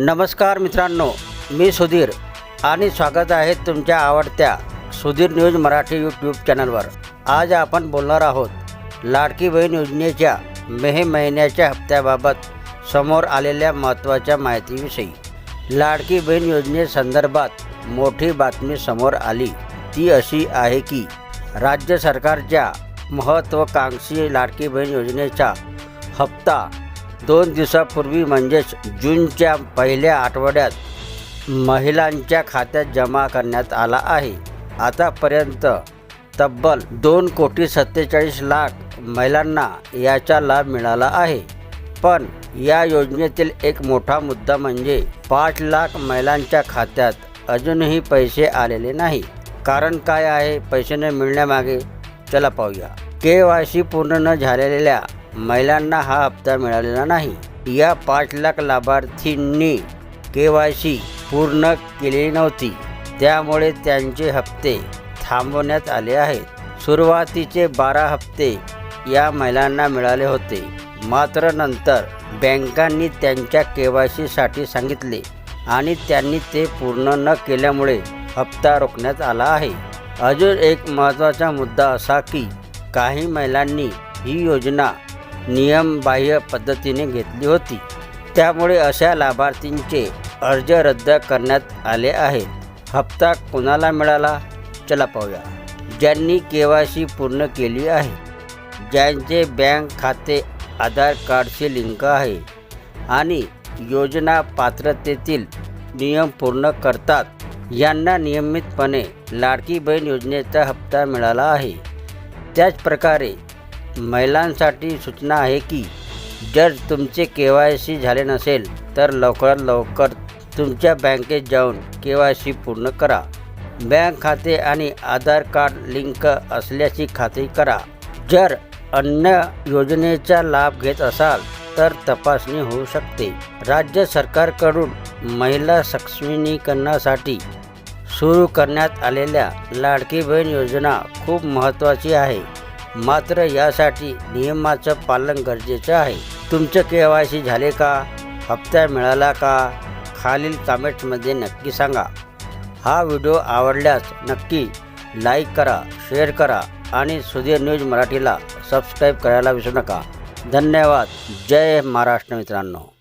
नमस्कार मित्रांनो मी सुधीर आणि स्वागत आहे तुमच्या आवडत्या सुधीर न्यूज मराठी यूट्यूब चॅनलवर. आज आपण बोलणार आहोत लाडकी बहीण योजनेच्या मे महिन्याच्या हप्त्याबाबत समोर आलेल्या महत्त्वाच्या माहितीविषयी. लाडकी बहीण योजनेसंदर्भात मोठी बातमी समोर आली. ती अशी आहे की राज्य सरकारच्या महत्त्वाकांक्षी लाडकी बहीण योजनेचा हप्ता दोन दिवसापूर्वी म्हणजेच जूनच्या पहिल्या आठवड्यात महिलांच्या खात्यात जमा करण्यात आला आहे. आतापर्यंत तब्बल दोन कोटी सत्तेचाळीस लाख महिलांना याचा लाभ मिळाला आहे. पण या योजनेतील एक मोठा मुद्दा म्हणजे पाच लाख महिलांच्या खात्यात अजूनही पैसे आलेले नाही. कारण काय आहे? पैसे न मिळण्यामागे चला पाहूया. के वाय सी पूर्ण न झालेल्या महिलांना हा हप्ता मिळालेला नाही. या पाच लाख लाभार्थींनी के वाय सी पूर्ण केलेली नव्हती. त्यामुळे त्यांचे हप्ते थांबवण्यात आले आहेत. सुरुवातीचे बारा हप्ते या महिलांना मिळाले होते. मात्र नंतर बँकांनी त्यांच्या के वाय सीसाठी सांगितले आणि त्यांनी ते पूर्ण न केल्यामुळे हप्ता रोखण्यात आला आहे. अजून एक महत्त्वाचा मुद्दा असा की काही महिलांनी ही योजना नियमबाह्य पद्धतीने घेतली होती. त्यामुळे अशा लाभार्थींचे अर्ज रद्द करण्यात आले आहेत. हप्ता कोणाला मिळाला? चला पाहूया. ज्यांनी के वाय सी पूर्ण केली आहे ज्यांचे बँक खाते आधार कार्डशी लिंक आहे आणि योजना पात्रतेतील नियम पूर्ण करतात यांना नियमितपणे लाडकी बहीण योजनेचा हप्ता मिळाला आहे. त्याचप्रकारे महिलांसाठी सूचना आहे की जर तुमचे के वाय सी झाले नसेल तर लवकरात लवकर तुमच्या बँकेत जाऊन के वाय सी पूर्ण करा. बँक खाते आणि आधार कार्ड लिंक असल्याची खात्री करा. जर अन्य योजनेचा लाभ घेत असाल तर तपासणी होऊ शकते. राज्य सरकारकडून महिला सक्षमीकरणासाठी सुरू करण्यात आलेल्या लाडकी बहीण योजना खूप महत्त्वाची आहे. मात्र यासाठी नियमाचं पालन गरजेचं आहे. तुमचं के वाय सी झाले का? हप्ता मिळाला का? खालील कमेंट्समध्ये नक्की सांगा. हा व्हिडिओ आवडल्यास नक्की लाईक करा शेअर करा आणि सुधीर न्यूज मराठीला सबस्क्राईब करायला विसरू नका. धन्यवाद. जय महाराष्ट्र मित्रांनो.